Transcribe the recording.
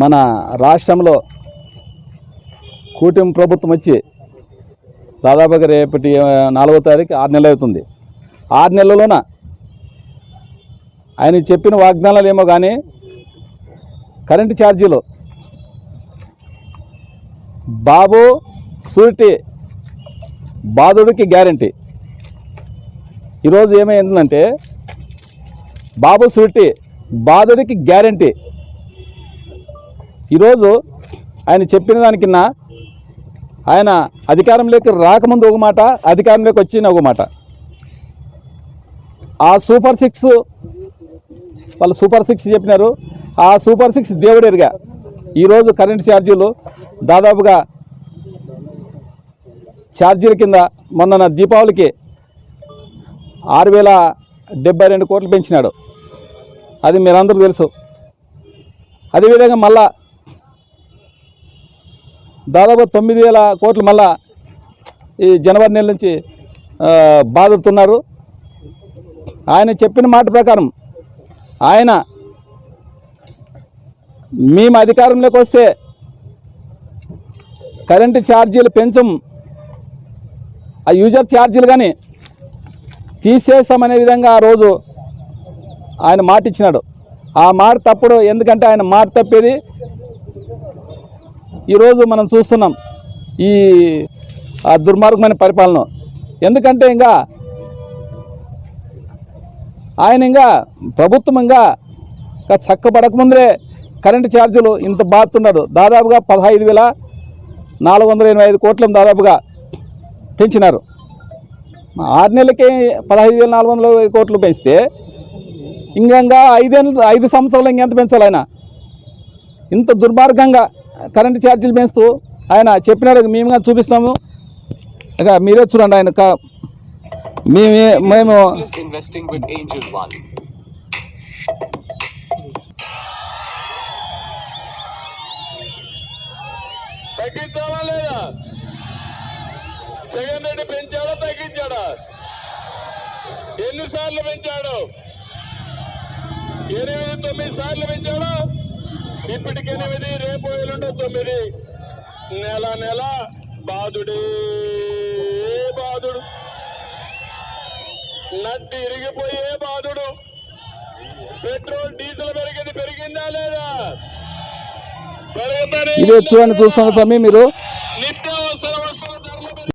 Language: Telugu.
మన రాష్ట్రంలో కూటమి ప్రభుత్వం వచ్చి దాదాపుగా రేపటి నాలుగో తారీఖు ఆరు నెలలు అవుతుంది. ఆరు నెలలోన ఆయన చెప్పిన వాగ్దానాలు ఏమో కానీ కరెంటు ఛార్జీలు. బాబు సూరిటీ బాధుడికి గ్యారంటీ. ఈరోజు ఏమైందంటే బాబు సూరిటీ బాధుడికి గ్యారంటీ. ఈరోజు ఆయన చెప్పిన దానికిన్న ఆయన అధికారంలోకి రాకముందు ఒక మాట అధికారంలోకి వచ్చిన ఒక మాట. ఆ సూపర్ సిక్స్ వాళ్ళు సూపర్ సిక్స్ చెప్పినారు. ఆ సూపర్ సిక్స్ దేవుడేరుగా ఈరోజు కరెంట్ ఛార్జీలు దాదాపుగా ఛార్జీల కింద మొన్న దీపావళికి ఆరు వేల డెబ్బై రెండు కోట్లు పెంచినాడు. అది మీరందరూ తెలుసు. అదేవిధంగా మళ్ళా దాదాపు తొమ్మిది వేల కోట్లు మళ్ళా ఈ జనవరి నెల నుంచి బాధతున్నారు ఆయన చెప్పిన మాట ప్రకారం ఆయన మేము అధికారంలోకి వస్తే కరెంటు ఛార్జీలు పెంచం ఆ యూజర్ ఛార్జీలు కానీ తీసేస్తామనే విధంగా ఆ రోజు ఆయన మాట ఇచ్చినాడు ఆ మాట తప్పుడు ఎందుకంటే ఆయన మాట తప్పేది ఈరోజు మనం చూస్తున్నాం ఈ దుర్మార్గమైన పరిపాలన. ఎందుకంటే ఇంకా ఆయన ఇంకా ప్రభుత్వం ఇంకా చక్కబడకముందే కరెంటు ఛార్జీలు ఇంత బాతున్నారు దాదాపుగా పదహైదు వేల నాలుగు వందల ఎనభై ఐదు కోట్లను దాదాపుగా పెంచినారు. ఆరు నెలలకే పదహైదు వేల నాలుగు వందల కోట్లు పెంచితే ఇంకా ఐదేళ్ళు ఐదు సంవత్సరాలు ఇంకెంత పెంచాలి ఆయన? ఇంత దుర్మార్గంగా కరెంటు ఛార్జీలు పెంచుతూ ఆయన చెప్పినాడు మేము కానీ చూపిస్తాము. ఇక మీరే చూడండి ఆయన మేమే మేము. తగ్గించాలా లేదా? జగన్ రెడ్డి పెంచాడా తగ్గించాడా? ఎన్నిసార్లు పెంచాడు? ఎనిమిది తొమ్మిది సార్లు పెంచాడు? ఇప్పటికి ఎనిమిది రేపు ఎల్లుండి తొమ్మిది. నెల నెల బాధుడే బాధుడు నడ్డి ఇరిగిపోయే బాధుడు పెట్రోల్ డీజిల్ పెరిగింది పెరిగిందా లేదా? ఇదే చూడండి చూస్తున్న సమయం మీరు.